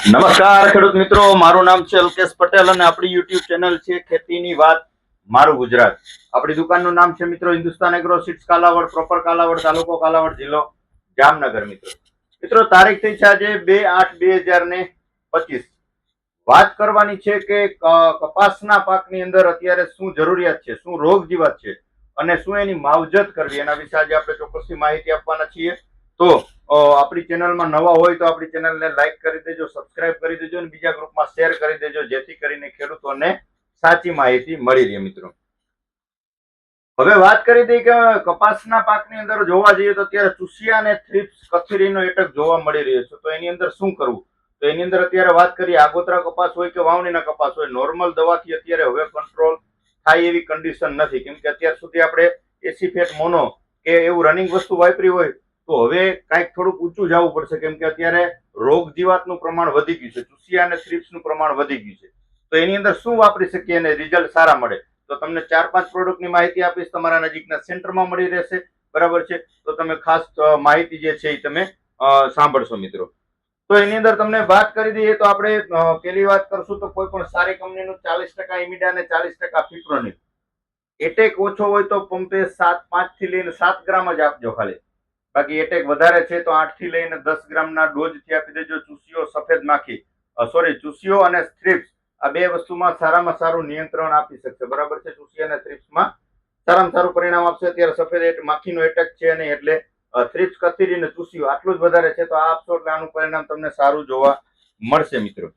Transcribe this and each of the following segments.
નમસ્કાર ખેડૂત મિત્રો, મારું નામ છે અલ્કેશ પટેલ અને આપણી યુટ્યુબ ચેનલ છે ખેતીની વાત મારું ગુજરાત. આપણી દુકાનનું નામ છે મિત્રો Hindustan agro seeds Kalavad, proper Kalavad, તાલુકો કાલાવડ જિલ્લો જામનગર મિત્રો. મિત્રો, તારીખ થઈ છે આજે બે આઠ બે હજાર ને પચીસ. વાત કરવાની છે કે કપાસના પાકની અંદર અત્યારે શું જરૂરિયાત છે, શું રોગ જીવાત છે અને શું એની માવજત કરવી એના વિશે આજે આપણે ચોક્કસથી માહિતી આપવાના છીએ. તો આપણી ચેનલમાં નવા હોય તો આપણી ચેનલને લાઈક કરી દેજો, સબસ્ક્રાઇબ કરી દેજો અને બીજા ગ્રુપમાં શેર કરી દેજો, જેથી કરીને ખેડૂતોને સાચી માહિતી મળી રહે મિત્રો. હવે વાત કરી દઈએ કે કપાસના પાકની અંદર જોવા જઈએ તો અત્યારે ચુસિયા અને થ્રીપ્સ કથીરીનો એટક જોવા મળી રહ્યો છે. તો એની અંદર શું કરવું? તો એની અંદર અત્યારે વાત કરીએ આગોતરા કપાસ હોય કે વાવણીના કપાસ હોય, નોર્મલ દવાથી અત્યારે હવે કંટ્રોલ થાય એવી કન્ડિશન નથી. કેમ કે અત્યાર સુધી આપણે એસી ફેટ મોનો કે એવું રનિંગ વસ્તુ વાપરી હોય તો હવે કાંઈક થોડુંક ઊંચું જવું પડશે, કેમ કે અત્યારે રોગ જીવાતનું પ્રમાણ વધી ગયું છે, ચૂસિયા અને થ્રીપ્સનું પ્રમાણ વધી ગયું છે. તો એની અંદર શું વાપરી શકીએ અને રિઝલ્ટ સારા મળે? તો તમને ચાર પાંચ પ્રોડક્ટની માહિતી આપીશ, તમારા નજીકના સેન્ટરમાં મળી રહેશે, બરાબર છે? તો તમે ખાસ માહિતી જે છે એ તમે સાંભળશો મિત્રો. તો એની અંદર તમને વાત કરી દઈએ તો આપણે પેલી વાત કરશું તો કોઈ પણ સારી કંપનીનું ચાલીસ ટકા ઇમિડા અને ચાલીસ ટકા ફિપ્રોનિલ. એટેક ઓછો હોય તો પંપે સાત પાંચથી લઈને સાત ગ્રામ જ આપજો ખાલી. બાકી એટેક વધારે છે તો આઠથી લઈને દસ ગ્રામના ડોઝથી આપી દેજો. ચૂસીઓ સફેદ માખી. સોરી ચૂસીઓ અને સ્ટ્રીપ્સ આ બે વસ્તુમાં સારામાં સારું નિયંત્રણ આપી શકશે. બરાબર છે? ચૂસી અને થ્રિપ્સમાં સારામાં સારું પરિણામ આપશે. અત્યારે સફેદ માખીનો એટેક છે નહીં એટલે થ્રિપ્સ કથીરી અને ચૂસીઓ આટલું જ વધારે છે તો આ આપશો એટલે આનું પરિણામ તમને સારું જોવા મળશે મિત્રો.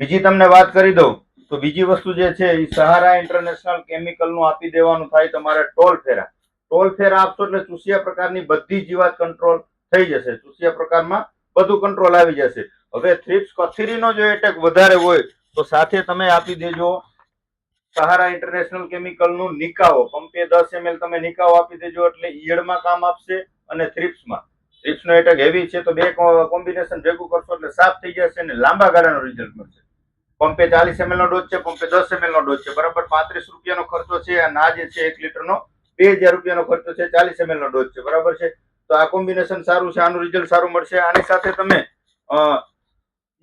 બીજી તમને વાત કરી દઉં તો બીજી વસ્તુ જે છે એ સહારા ઇન્ટરનેશનલ કેમિકલનું આપી દેવાનું થાય તમારે ટોલ ફેરા ટોલ ફેર આપશો એટલે ચૂસિયા પ્રકારની બધી જીવાત કંટ્રોલ થઈ જશે. ચૂસિયા પ્રકારમાં બધું કંટ્રોલ આવી જશે. હવે થ્રિપ્સ કથીરીનો જો એટેક વધારે હોય, તો સાથે તમે આપી દેજો સહારા ઇન્ટરનેશનલ કેમિકલનું નિકાઓ. પંપે દસ એમએલ તમે નિકાઓ આપી દેજો એટલે ઈયળમાં કામ આપશે અને થ્રિપ્સમાં થ્રિપ્સનો એટેક હેવી છે, તો બે કોમ્બિનેશન ભેગું કરશો એટલે સાફ થઈ જશે અને લાંબા ગાળાનો રિઝલ્ટ મળશે. પંપે ચાલીસ એમએલ નો ડોઝ છે, પંપે દસ એમએલ નો ડોઝ છે. બરાબર પાંત્રીસ રૂપિયાનો ખર્ચો છે અને આ જે છે, એક લીટરનો બે હજાર રૂપિયાનો ખર્ચો છે, ચાલીસ એમએલ નો ડોઝ છે, બરાબર છે? તો આ કોમ્બિનેશન સારું છે, આનું રિઝલ્ટ સારું મળશે. આની સાથે તમે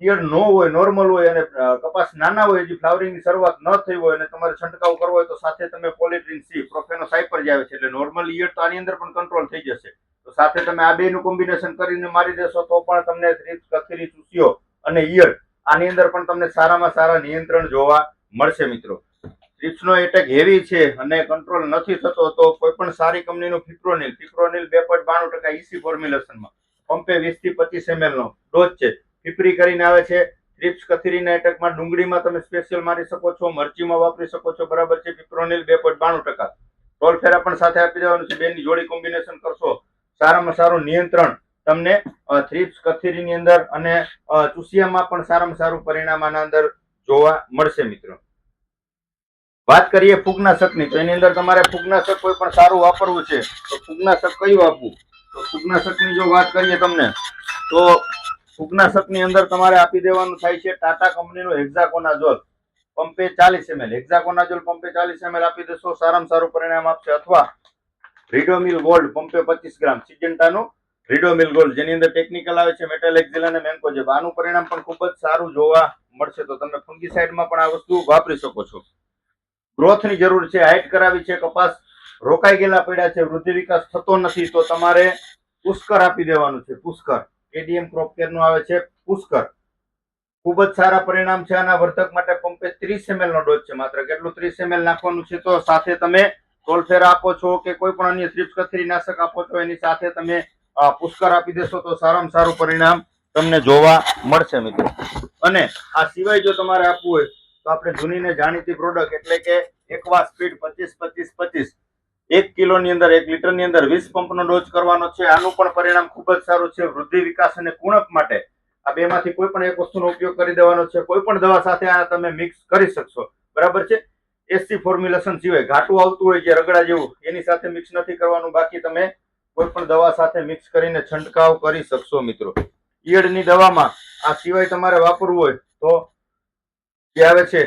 ઈયળ નો હોય નોર્મલ હોય અને કપાસ નાના હોય, હજી ફ્લાવરિંગની શરૂઆત ન થઈ હોય અને તમારે છંટકાવ કરવો હોય તો સાથે તમે પોલિટ્રીન સી પ્રોફેનો સાઇપર જે આવે છે, એટલે નોર્મલ ઈયળ તો આની અંદર પણ કંટ્રોલ થઈ જશે. તો સાથે તમે આ બેનું કોમ્બિનેશન કરીને મારી દેશો, તો પણ તમને કથીરી ચૂસીઓ અને ઈયળ આની અંદર પણ તમને સારામાં સારા નિયંત્રણ જોવા મળશે, મિત્રો. થ્રિપ્સનો એટેક હેવી છે અને કંટ્રોલ નથી થતો તો કોઈ પણ સારી કંપનીનું ફિક્રોનિલ ફિક્રોનિલ બે પોઈન્ટ બાણું ટકા ઈસી ફોર્મ્યુલેશનમાં પંપે વીસથી પચીસ એમએલ નો ડોઝ છે. ફિપ્રી કરીને આવે છે. થ્રિપ્સ કથીરીના એટેકમાં ડુંગળીમાં તમે સ્પેશિયલ મારી શકો છો. મરચીમાં વાપરી શકો છો. બરાબર છે. ફિપ્રોનિલ બે પોઈન્ટ બાણું ટકા. ટોલ ફેરા પણ સાથે આપી દેવાનું છે. બેની જોડી કોમ્બિનેશન કરશો. સારામાં સારું નિયંત્રણ તમને થ્રીપ્સ કથીરીની અંદર અને ચૂસિયામાં પણ સારામાં સારું પરિણામ આના અંદર જોવા મળશે મિત્રો. વાત કરીએ ફૂગનાશકની, તો એની અંદર તમારે ફૂગનાશક કોઈ પણ સારું વાપરવું છે, તો ફૂગનાશક કયું આપવું? તો ફૂગનાશકની જો વાત કરીએ તમને, તો ફૂગનાશકની અંદર તમારે આપી દેવાનું થાય છે ટાટા કંપનીનું હેક્ઝાકોનાઝોલ. પંપે ચાલીસ એમએલ, હેક્ઝાકોનાઝોલ પંપે ચાલીસ એમએલ આપી દેશો, સારામાં સારું પરિણામ આપશે. અથવા રીડોમિલ ગોલ્ડ પંપે પચીસ ગ્રામ, સિજન્ટાનું રીડોમિલ ગોલ્ડ, જેની અંદર ટેકનિકલ આવે છે, મેટલ, એક્ઝિલ અને મેન્કોજેબ આનું પરિણામ પણ ખૂબ જ સારું જોવા મળશે. તો તમે ફંગીસાઇડમાં પણ આ વસ્તુ વાપરી શકો છો. ગ્રોથની જરૂર છે હાઇટ કરાવી છે, કપાસ રોકાઈ ગયેલા પડ્યા છે, વૃદ્ધિ વિકાસ થતો નથી, તો તમારે પુષ્કર આપી દેવાનું છે, પુષ્કર. એડીએમ ક્રોપ કેરનું આવે છે, પુષ્કર. ખૂબ જ સારા પરિણામ છે, આના વર્ધક માટે પંપે ત્રીસ એમએલ નો ડોઝ છે, માત્ર કેટલું ત્રીસ એમએલ નાખવાનું છે, તો સાથે તમે ટોલફેર આપો છો કે કોઈ પણ અન્ય થ્રીપ્સ કથરી નાશક આપો છો, એની સાથે તમે પુષ્કર આપી દેશો, તો સારામાં સારું પરિણામ તમને જોવા મળશે, મિત્રો. અને આ સિવાય જો તમારે આપવું હોય, તો આપણે જૂની ને જાણીતી પ્રોડક્ટ એટલે કે એકવા સ્પીડ પચીસ પચીસ પચીસ. એક કિલોની અંદર, એક લીટરની અંદર વીસ પંપનો ડોઝ કરવાનો છે. આનું પણ પરિણામ ખૂબ જ સારું છે વૃદ્ધિ વિકાસ અને કુણપ માટે. આ બેમાંથી કોઈ પણ એક વસ્તુનો ઉપયોગ કરી દેવાનો છે. કોઈ પણ દવા સાથે આ તમે મિક્સ કરી શકશો. બરાબર છે? એસી ફોર્મ્યુલેશન સિવાય ઘાટું આવતું હોય જે રગડા જેવું, એની સાથે મિક્સ નથી કરવાનું. બાકી તમે કોઈ પણ દવા સાથે મિક્સ કરીને છંટકાવ કરી શકશો મિત્રો. ઈયળની દવામાં આ સિવાય તમારે વાપરવું હોય તો જે આવે છે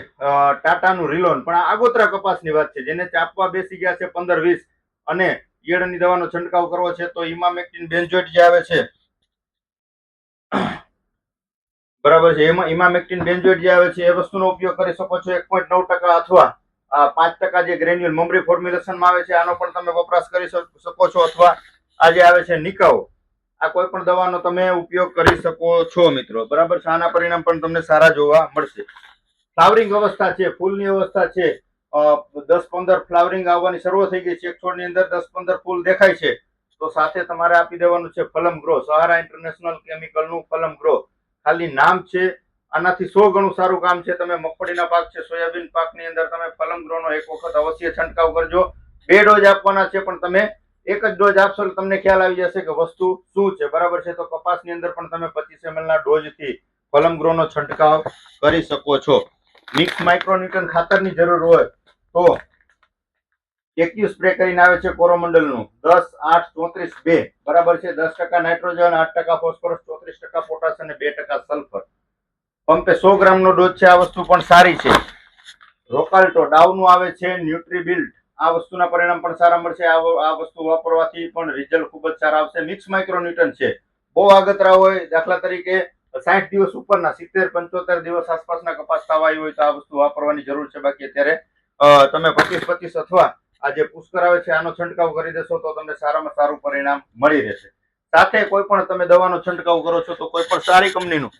ટાટાનું રિલોન. પણ આગોતરા કપાસની વાત છે, જેને ચાપવા બેસી ગયા છે પંદર વીસ અને ઈયળની દવાનો છંટકાવ કરવો છે, તો ઇમામેક્ટિન બેન્ઝોઇટ જે આવે છે, બરાબર છે, એમાં ઇમામેક્ટિન બેન્ઝોઇટ જે આવે છે, એ વસ્તુનો ઉપયોગ કરી શકો છો એક પોઈન્ટ નવ ટકા અથવા પાંચ ટકા જે ગ્રેન્યુલ મમરી ફોર્મ્યુલેશનમાં આવે છે, આનો પણ તમે વપરાશ કરી શકો છો અથવા આ જે આવે છે નિકાઓ આ કોઈ પણ દવાનો તમે ઉપયોગ કરી શકો છો મિત્રો. બરાબર છે, આના પરિણામ પણ તમને સારા જોવા મળશે. ફ્લાવરિંગ અવસ્થા છે, ફૂલની અવસ્થા છે. દસ પંદર ફ્લાવરિંગ આવવાની શરૂ થઈ ગઈ છે. એક છોડની અંદર દસ પંદર ફૂલ દેખાય છે. તો સાથે તમારે આપી દેવાનું છે ફલમ ગ્રો સહારા ઇન્ટરનેશનલ કેમિકલનું ફલમ ગ્રો ખાલી નામ છે, આનાથી સો ગણું સારું કામ છે. તમે મગફળીના પાક છે, સોયાબીન પાકની અંદર તમે ફલમ ગ્રોનો એક વખત અવશ્ય છંટકાવ કરજો. બે ડોઝ આપવાના છે, પણ તમે એક જ ડોઝ આપશો એટલે તમને ખ્યાલ આવી જશે કે વસ્તુ શું છે. બરાબર છે? તો કપાસની અંદર પણ તમે પચીસ એમએલ ના ડોઝથી ફલમ ગ્રોનો છંટકાવ કરી શકો છો. મિક્સ માઇક્રોન્યુટન ખાતરની જરૂર હોય તો એક્યુ સ્પ્રે કરીને આવે છે કોરોમંડલનું. દસ, આઠ, ચોત્રીસ, બે. બરાબર છે? દસ ટકા નાઇટ્રોજન, આઠ ટકા ફોસ્ફરસ, ચોત્રીસ ટકા પોટાશ અને બે ટકા સલ્ફર. પંપે સો ગ્રામનો ડોઝ છે, આ વસ્તુ પણ સારી છે. રોકાલ્ટો ડાવનું આવે છે, ન્યુટ્રીબિલ્ટ. આ વસ્તુના પરિણામ પણ સારા મળશે. આ વસ્તુ વાપરવાથી પણ રિઝલ્ટ ખૂબ જ સારા આવશે. મિક્સ માઇક્રોન્યુટન છે. બહુ આગતરા હોય દાખલા તરીકે સાઠ દિવસ ઉપરના, સિત્તેર, પંચોતેર દિવસ આસપાસના કપાસ થવા હોય તો આ વસ્તુ વાપરવાની જરૂર છે. બાકી અત્યારે તમે પચીસ પચીસ અથવા આ જે પુષ્કર આવે છે આનો છંટકાવ કરી દેશો તો તમને સારામાં સારું પરિણામ મળી રહેશે. સાથે કોઈ પણ તમે દવાનો છંટકાવ કરો છો તો કોઈ પણ સારી કંપનીનું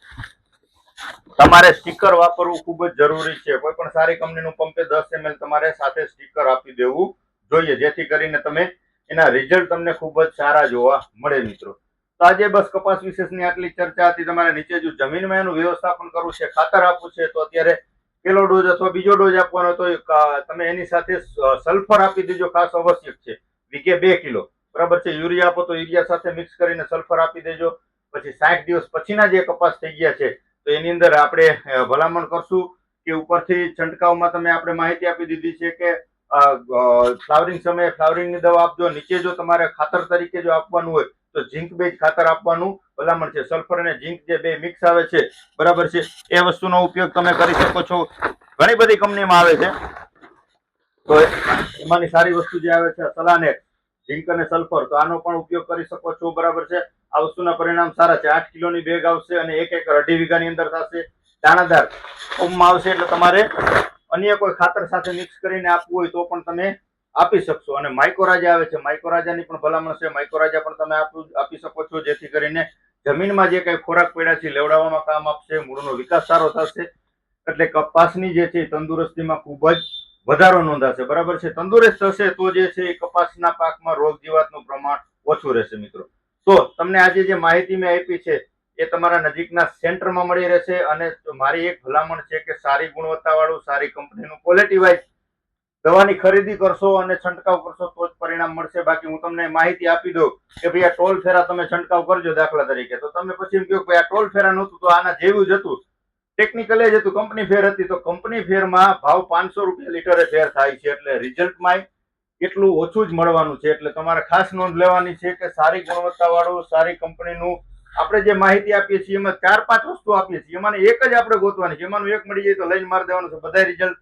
તમારે સ્ટીકર વાપરવું ખૂબ જ જરૂરી છે. કોઈ પણ સારી કંપનીનું પંપે દસ એમએલ તમારે સાથે સ્ટીકર આપી દેવું જોઈએ. જેથી કરીને તમે એના રિઝલ્ટ તમને ખૂબ જ સારા જોવા મળે મિત્રો. તો આજે બસ કપાસ વિશેષની આટલી ચર્ચા હતી. તમારે નીચે જો જમીનમાં એનું વ્યવસ્થાપન કરવું છે, ખાતર આપવું છે, તો અત્યારે પેલો ડોઝ અથવા બીજો ડોઝ આપવાનો તો તમે એની સાથે સલ્ફર આપી દેજો ખાસ આવશ્યક છે. વીકે બે કિલો. બરાબર છે? યુરિયા આપો તો યુરિયા સાથે મિક્સ કરીને સલ્ફર આપી દેજો. પછી સાઠ દિવસ પછીના જે કપાસ થઈ ગયા છે, તો એની અંદર આપણે ભલામણ કરશું કે ઉપરથી છંટકાવમાં તમે આપણે માહિતી આપી દીધી છે કે ફ્લાવરિંગ સમયે ફ્લાવરિંગની દવા આપજો. નીચે જો તમારે ખાતર તરીકે જો આપવાનું હોય તો ઝીંક બેઝ ખાતર આપવાનું ભલામણ છે. સલ્ફર અને ઝીંક જે બે મિક્સ આવે છે, બરાબર છે, એ વસ્તુનો ઉપયોગ તમે કરી શકો છો. ઘણી બધી કંપનીમાં આવે છે. તો એમાંની સારી વસ્તુ જે આવે છે સલાનેટ ઝીંક અને સલ્ફર, તો આનો પણ ઉપયોગ કરી શકો છો, બરાબર છે. આ વસ્તુના પરિણામ સારા છે. આઠ કિલોની બેગ આવશે અને એક એક અઢી વીઘાની અંદર થશે. દાણાદાર ફોર્મમાં આવશે, એટલે તમારે અન્ય કોઈ ખાતર સાથે મિક્સ કરીને આપવું હોય તો પણ તમે આપી શકશો. અને માઇકોરાજા આવે છે. માઇકોરાજાની પણ ભલામણ છે. માઇકોરાજા પણ તમે આપી શકો છો. જેથી કરીને જમીનમાં જે કઈ ખોરાક પડ્યા છે, લેવડાવવામાં કામ આપશે, મૂળનો વિકાસ સારો થશે. એટલે કપાસની જે છે, તંદુરસ્તીમાં ખૂબ જ વધારો નોંધાશે. બરાબર છે? તંદુરસ્ત હશે તો જે છે, એ કપાસના પાકમાં રોગ જીવાતનું પ્રમાણ ઓછું રહેશે, મિત્રો. તો તમને આજે જે માહિતી મેં આપી છે, એ તમારા નજીકના સેન્ટરમાં મળી રહેશે. અને મારી એક ભલામણ છે કે સારી ગુણવત્તાવાળું, સારી કંપનીનું ક્વોલિટી વાઇઝ દવાની ખરીદી કરશો અને છંટકાવ કરશો તો જ પરિણામ મળશે. બાકી હું તમને માહિતી આપી દઉં કે ભાઈ આ ટોલ ફેરા તમે છંટકાવ કરજો દાખલા તરીકે. તો તમે પછી એમ કહો કે આ ટોલ ફેરા નહોતું તો આના જેવું જ હતું. ટેકનિકલ જ હતું કંપની ફેર હતી. તો કંપની ફેરમાં ભાવ પાંચસો રૂપિયા લીટરે ફેર થાય છે. એટલે રિઝલ્ટમાં એટલું ઓછું જ મળવાનું છે. એટલે તમારે ખાસ નોંધ લેવાની છે કે સારી ગુણવત્તાવાળું, સારી કંપનીનું આપણે જે માહિતી આપીએ છીએ, એમાં ચાર પાંચ વસ્તુ આપીએ છીએ. એમાં એક જ આપણે ગોતવાની છે. એમાંનું એક મળી જાય તો લઈને મારી દેવાનું છે. બધા રિઝલ્ટ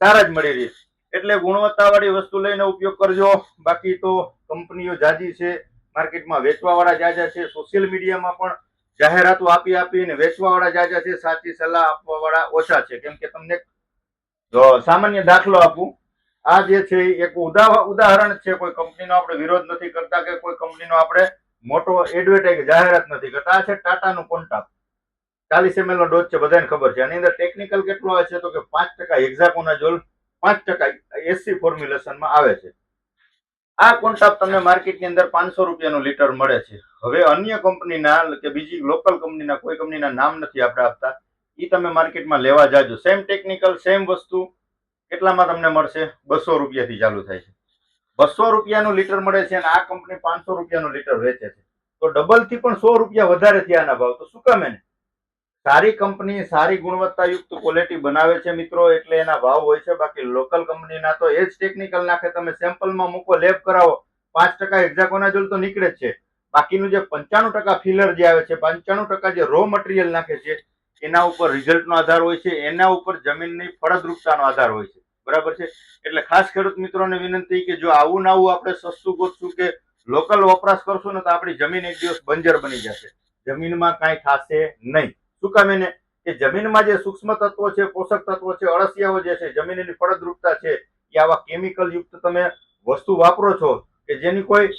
સારા જ મળી રહે. એટલે ગુણવત્તાવાળી વસ્તુ લઈને ઉપયોગ કરજો. બાકી તો કંપનીઓ જાજી છે, માર્કેટમાં વેચવાવાળા જાજા છે, સોશિયલ મીડિયામાં પણ જાહેરાતો આપી આપીને વેચવાવાળા જાજા છે, સાચી સલાહ આપવાવાળા ઓછા છે. કેમ કે તમને સામાન્ય દાખલો આપું. આ જે છે એક ઉદાહ- ઉદાહરણ છે, કોઈ કંપનીનો આપણે વિરોધ નથી કરતા કે કોઈ કંપનીનો આપણે મોટો એડવર્ટાઇઝ જાહેરાત નથી કરતા. આ છે ટાટાનું કોન્ટાક્ટ. ચાલીસ એમએલ નો ડોઝ છે, બધાને ખબર છે. આની અંદર ટેકનિકલ કેટલો હોય છે તો કે પાંચ ટકા હેક્ઝાકોનાઝોલ પાંચ ટકા એસી ફોર્મ્યુલેશનમાં આવે છે. આ કોન્ટાપ તમને માર્કેટની અંદર પાંચસો રૂપિયાનું લીટર મળે છે. હવે અન્ય કંપનીના કે બીજી લોકલ કંપનીના કોઈ કંપનીના નામ નથી આપણે આપતા. એ તમે માર્કેટમાં લેવા જાજો. સેમ ટેકનિકલ સેમ વસ્તુ. કેટલામાં તમને મળશે? બસો રૂપિયાથી ચાલુ થાય છે. બસો રૂપિયાનું લીટર મળે છે અને આ કંપની પાંચસો રૂપિયાનું લીટર વેચે છે. તો ડબલથી પણ સો રૂપિયા વધારે થયાના ભાવ. તો શું કામ એને? સારી કંપની, સારી ગુણવત્તાયુક્ત ક્વોલિટી બનાવે છે મિત્રો, એટલે એના ભાવ હોય છે. બાકી લોકલ કંપનીના તો એ જ ટેકનિકલ નાખે. તમે સેમ્પલમાં મૂકો લેબ કરાવો, પાંચ ટકા હેક્ઝાકોનાઝોલ તો નીકળે જ છે. બાકીનું જે પંચાણું ટકા ફિલર જે આવે છે, પંચાણું ટકા જે રો મટીરિયલ નાખે છે, એના ઉપર રિઝલ્ટનો આધાર હોય છે. એના ઉપર જમીનની ફળદ્રુપતાનો આધાર હોય છે. બરાબર છે? એટલે ખાસ ખેડૂત મિત્રોને વિનંતી કે જો આવું ને આવું આપણે સસ્તું ગોતશું કે લોકલ વપરાશ કરશું ને તો આપણી જમીન એક દિવસ બંજર બની જશે. જમીનમાં કાંઈ થશે નહીં. શું કામ કે જમીનમાં જે સૂક્ષ્મ તત્વો છે, પોષક તત્વો છે, અળસિયાઓ જે છે, જમીનની ફળદ્રુપતા છે, એ આવા કેમિકલ યુક્ત તમે વસ્તુ વાપરો છો કે જેની કોઈ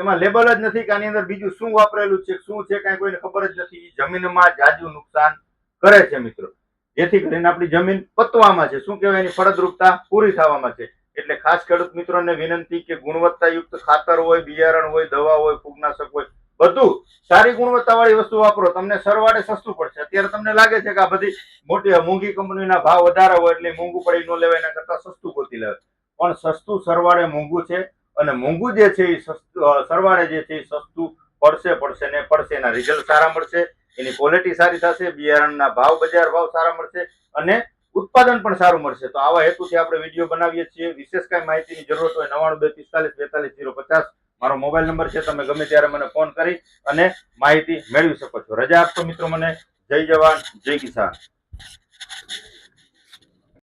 એમાં લેબલ જ નથી કે આની અંદર બીજું શું વાપરેલું છે, શું છે, કાંઈ કોઈને ખબર જ નથી. જમીનમાં જાજુ નુકસાન કરે છે મિત્રો. જેથી કરીને આપણી જમીન પતવામાં છે. શું કહેવાય? એની ફળદ્રુપતા પૂરી થવામાં છે. એટલે ખાસ ખેડૂત મિત્રોને વિનંતી કે ગુણવત્તાયુક્ત ખાતર હોય, બિયારણ હોય, દવા હોય, ફૂગનાશક હોય બધું સારી ગુણવત્તાવાળી વસ્તુ વાપરો, તમને સરવાળે સસ્તું પડશે. અત્યારે તમને લાગે છે કે આ બધી મોટી મોંઘી કંપનીના ભાવ વધારે હોય એટલે મોંઘું પડી ન લેવાય, એના કરતાં સસ્તું ગોતી લેવાય. પણ સસ્તું સરવાળે મોંઘું છે અને મોંઘું જે છે એ સસ્તું સરવાળે જે છે એ સસ્તું પડશે પડશે ને પડશે. એના રિઝલ્ટ સારા મળશે, એની ક્વોલિટી સારી થશે, બિયારણના ભાવ, બજાર ભાવ સારા મળશે અને ઉત્પાદન પણ સારું મળશે. તો આવા હેતુથી આપણે વીડિયો બનાવીએ છીએ. વિશેષ કાંઈ માહિતીની જરૂરત હોય નવાણું બે પિસ્તાલીસ બેતાલીસ જીરો પચાસ મારો મોબાઈલ નંબર છે, તમે ગમે ત્યારે મને ફોન કરી અને માહિતી મેળવી શકો છો. રજા આપશો મિત્રો મને. જય જવાન, જય કિસાન.